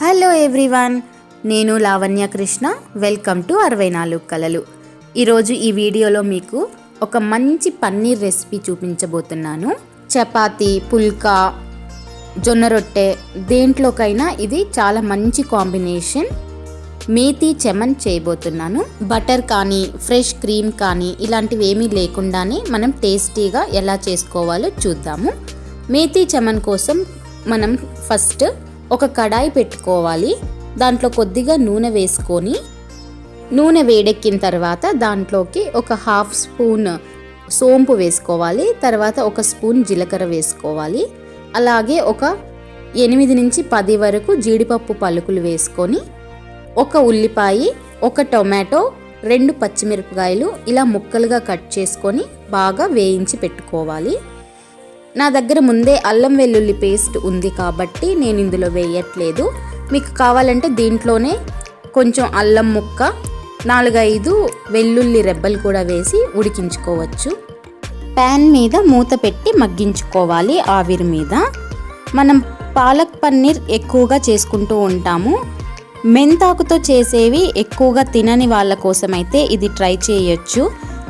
Hello everyone నేను Lavanya Krishna. Welcome to అరవై నాలుగు కలలు. ఈరోజు ఈ వీడియోలో మీకు ఒక మంచి పన్నీర్ రెసిపీ చూపించబోతున్నాను. చపాతి పుల్కా జొన్న రొట్టె దేంట్లోకైనా ఇది చాలా మంచి కాంబినేషన్. మేతి చెమన్ చేయబోతున్నాను. బటర్ కానీ ఫ్రెష్ క్రీమ్ కానీ ఇలాంటివి ఏమీ లేకుండానే మనం టేస్టీగా ఎలా చేసుకోవాలో చూద్దాము. మేతి చెమన్ కోసం మనం ఫస్ట్ ఒక కడాయి పెట్టుకోవాలి. దాంట్లో కొద్దిగా నూనె వేసుకొని నూనె వేడెక్కిన తర్వాత దాంట్లోకి ఒక హాఫ్ స్పూన్ సోంపు వేసుకోవాలి. తర్వాత ఒక స్పూన్ జీలకర్ర వేసుకోవాలి. అలాగే ఒక ఎనిమిది నుంచి పది వరకు జీడిపప్పు పలుకులు వేసుకొని ఒక ఉల్లిపాయ ఒక టొమాటో రెండు పచ్చిమిరపకాయలు ఇలా ముక్కలుగా కట్ చేసుకొని బాగా వేయించి పెట్టుకోవాలి. నా దగ్గర ముందే అల్లం వెల్లుల్లి పేస్ట్ ఉంది కాబట్టి నేను ఇందులో వేయట్లేదు. మీకు కావాలంటే దీంట్లోనే కొంచెం అల్లం ముక్క నాలుగైదు వెల్లుల్లి రెబ్బలు కూడా వేసి ఉడికించుకోవచ్చు. ప్యాన్ మీద మూత పెట్టి మగ్గించుకోవాలి ఆవిరి మీద. మనం పాలక్ పన్నీర్ ఎక్కువగా చేసుకుంటూ ఉంటాము. మెంతాకుతో చేసేవి ఎక్కువగా తినని వాళ్ళ కోసమైతే ఇది ట్రై చేయొచ్చు.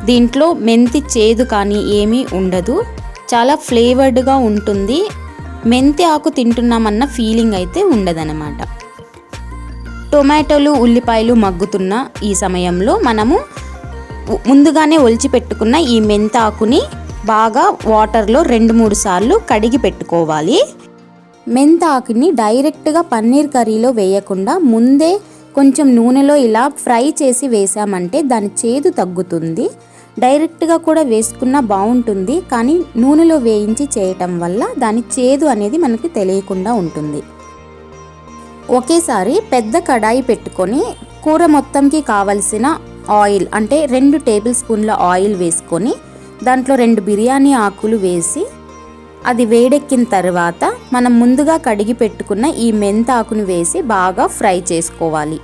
దీంట్లో మెంతి చేదు కానీ ఏమీ ఉండదు. చాలా ఫ్లేవర్డ్గా ఉంటుంది. మెంతి ఆకు తింటున్నామన్న ఫీలింగ్ అయితే ఉండదనమాట టొమాటోలు ఉల్లిపాయలు మగ్గుతున్న ఈ సమయంలో మనము ముందుగానే ఒలిచి పెట్టుకున్న ఈ మెంతాకుని బాగా వాటర్లో రెండు మూడు సార్లు కడిగి పెట్టుకోవాలి. మెంతాకుని డైరెక్ట్గా పన్నీర్ కర్రీలో వేయకుండా ముందే కొంచెం నూనెలో ఇలా ఫ్రై చేసి వేసామంటే దాని చేదు తగ్గుతుంది. డైరెక్ట్గా కూడా వేసుకున్నా బాగుంటుంది కానీ నూనెలో వేయించి చేయటం వల్ల దాని చేదు అనేది మనకి తెలియకుండా ఉంటుంది. ఒకేసారి పెద్ద కడాయి పెట్టుకొని కూర మొత్తంకి కావలసిన ఆయిల్ అంటే రెండు టేబుల్ స్పూన్ల ఆయిల్ వేసుకొని దాంట్లో రెండు బిర్యానీ ఆకులు వేసి అది వేడెక్కిన తర్వాత మనం ముందుగా కడిగి పెట్టుకున్న ఈ మెంతాకును వేసి బాగా ఫ్రై చేసుకోవాలి.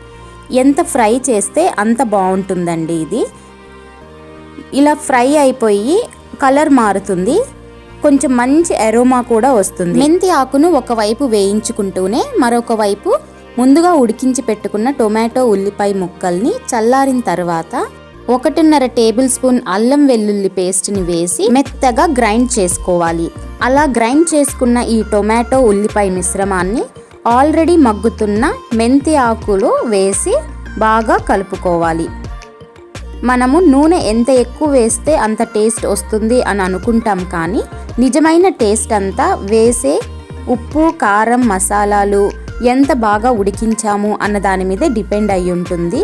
ఎంత ఫ్రై చేస్తే అంత బాగుంటుందండి ఇది. ఇలా ఫ్రై అయిపోయి కలర్ మారుతుంది. కొంచెం మంచి ఎరోమా కూడా వస్తుంది. మెంతి ఆకును ఒకవైపు వేయించుకుంటూనే మరొక వైపు ముందుగా ఉడికించి పెట్టుకున్న టొమాటో ఉల్లిపాయ ముక్కల్ని చల్లారిన తర్వాత ఒకటిన్నర టేబుల్ స్పూన్ అల్లం వెల్లుల్లి పేస్ట్ని వేసి మెత్తగా గ్రైండ్ చేసుకోవాలి. అలా గ్రైండ్ చేసుకున్న ఈ టొమాటో ఉల్లిపాయ మిశ్రమాన్ని ఆల్రెడీ మగ్గుతున్న మెంతి ఆకులు వేసి బాగా కలుపుకోవాలి. మనము నూనె ఎంత ఎక్కువ వేస్తే అంత టేస్ట్ వస్తుంది అని అనుకుంటాం కానీ నిజమైన టేస్ట్ అంతా వేసే ఉప్పు కారం మసాలాలు ఎంత బాగా ఉడికించాము అన్న దాని మీద డిపెండ్ అయి ఉంటుంది.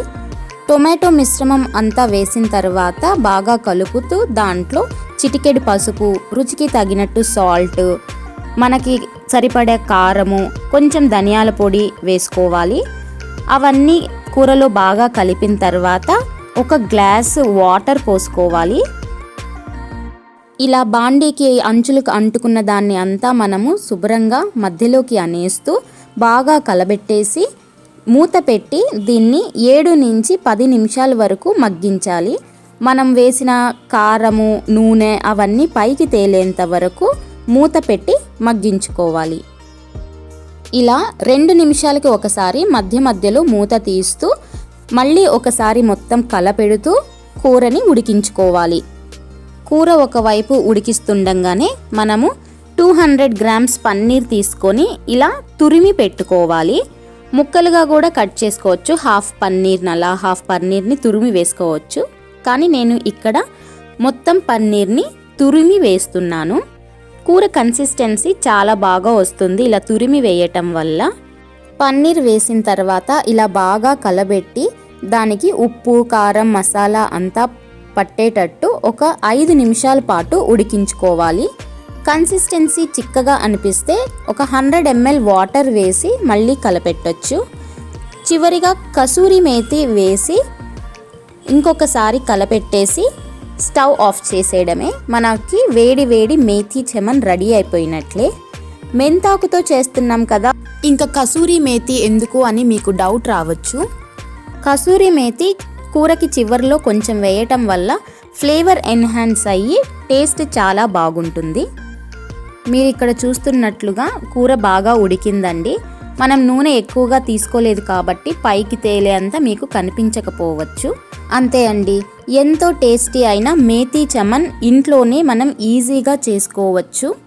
టొమాటో మిశ్రమం అంతా వేసిన తర్వాత బాగా కలుపుతూ దాంట్లో చిటికెడు పసుపు రుచికి తగినట్టు సాల్ట్ మనకి సరిపడే కారము కొంచెం ధనియాల పొడి వేసుకోవాలి. అవన్నీ కూరలో బాగా కలిపిన తర్వాత ఒక గ్లాస్ వాటర్ పోసుకోవాలి. ఇలా బాండీకి అంచులకు అంటుకున్న దాన్ని అంతా మనము శుభ్రంగా మధ్యలోకి అనేస్తూ బాగా కలబెట్టేసి మూత పెట్టి దీన్ని ఏడు నుంచి పది నిమిషాల వరకు మగ్గించాలి. మనం వేసిన కారము నూనె అవన్నీ పైకి తేలేంత వరకు మూత పెట్టి మగ్గించుకోవాలి. ఇలా రెండు నిమిషాలకి ఒకసారి మధ్య మధ్యలో మూత తీస్తూ మళ్ళీ ఒకసారి మొత్తం కలపెడుతూ కూరని ఉడికించుకోవాలి. కూర ఒకవైపు ఉడికిస్తుండగానే మనము టూ హండ్రెడ్ గ్రామ్స్ పన్నీర్ తీసుకొని ఇలా తురిమి పెట్టుకోవాలి. ముక్కలుగా కూడా కట్ చేసుకోవచ్చు. హాఫ్ పన్నీర్ని అలా హాఫ్ పన్నీర్ని తురిమి వేసుకోవచ్చు. కానీ నేను ఇక్కడ మొత్తం పన్నీర్ని తురిమి వేస్తున్నాను. కూర కన్సిస్టెన్సీ చాలా బాగా వస్తుంది. ఇలా తురిమి వేయటం వల్ల పన్నీర్ వేసిన తర్వాత ఇలా బాగా కలబెట్టి దానికి ఉప్పు కారం మసాలా అంతా పట్టేటట్టు ఒక ఐదు నిమిషాల పాటు ఉడికించుకోవాలి. కన్సిస్టెన్సీ చిక్కగా అనిపిస్తే ఒక హండ్రెడ్ ఎంఎల్ వాటర్ వేసి మళ్ళీ కలపెట్టొచ్చు. చివరిగా కసూరి మేతి వేసి ఇంకొకసారి కలపెట్టేసి స్టవ్ ఆఫ్ చేసేయడమే. మనకి వేడి వేడి మేతి చెమన్ రెడీ అయిపోయినట్లే. మెంతాకుతో చేస్తున్నాం కదా. ఇంకా కసూరి మేతి ఎందుకు అని మీకు డౌట్ రావచ్చు. కసూరి మేతి కూరకి చివరిలో కొంచెం వేయటం వల్ల ఫ్లేవర్ ఎన్హాన్స్ అయ్యి టేస్ట్ చాలా బాగుంటుంది. మీరు ఇక్కడ చూస్తున్నట్లుగా కూర బాగా ఉడికిందండి. మనం నూనె ఎక్కువగా తీసుకోలేదు కాబట్టి పైకి తేలే అంత మీకు కనిపించకపోవచ్చు. అంతే అండి. ఎంతో టేస్టీ అయిన మేతి చమన్ ఇంట్లోనే మనం ఈజీగా చేసుకోవచ్చు.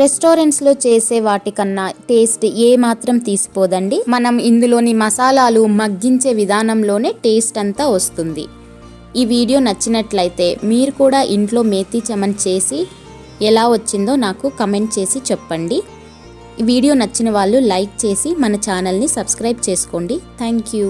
రెస్టారెంట్స్లో చేసే వాటికన్నా టేస్ట్ ఏ మాత్రం తీసిపోదండి. మనం ఇందులోని మసాలాలు మగ్గించే విధానంలోనే టేస్ట్ అంతా వస్తుంది. ఈ వీడియో నచ్చినట్లయితే మీరు కూడా ఇంట్లో మేతీ చమన్ చేసి ఎలా వచ్చిందో నాకు కమెంట్ చేసి చెప్పండి. ఈ వీడియో నచ్చిన వాళ్ళు లైక్ చేసి మన ఛానల్ని సబ్స్క్రైబ్ చేసుకోండి. Thank you.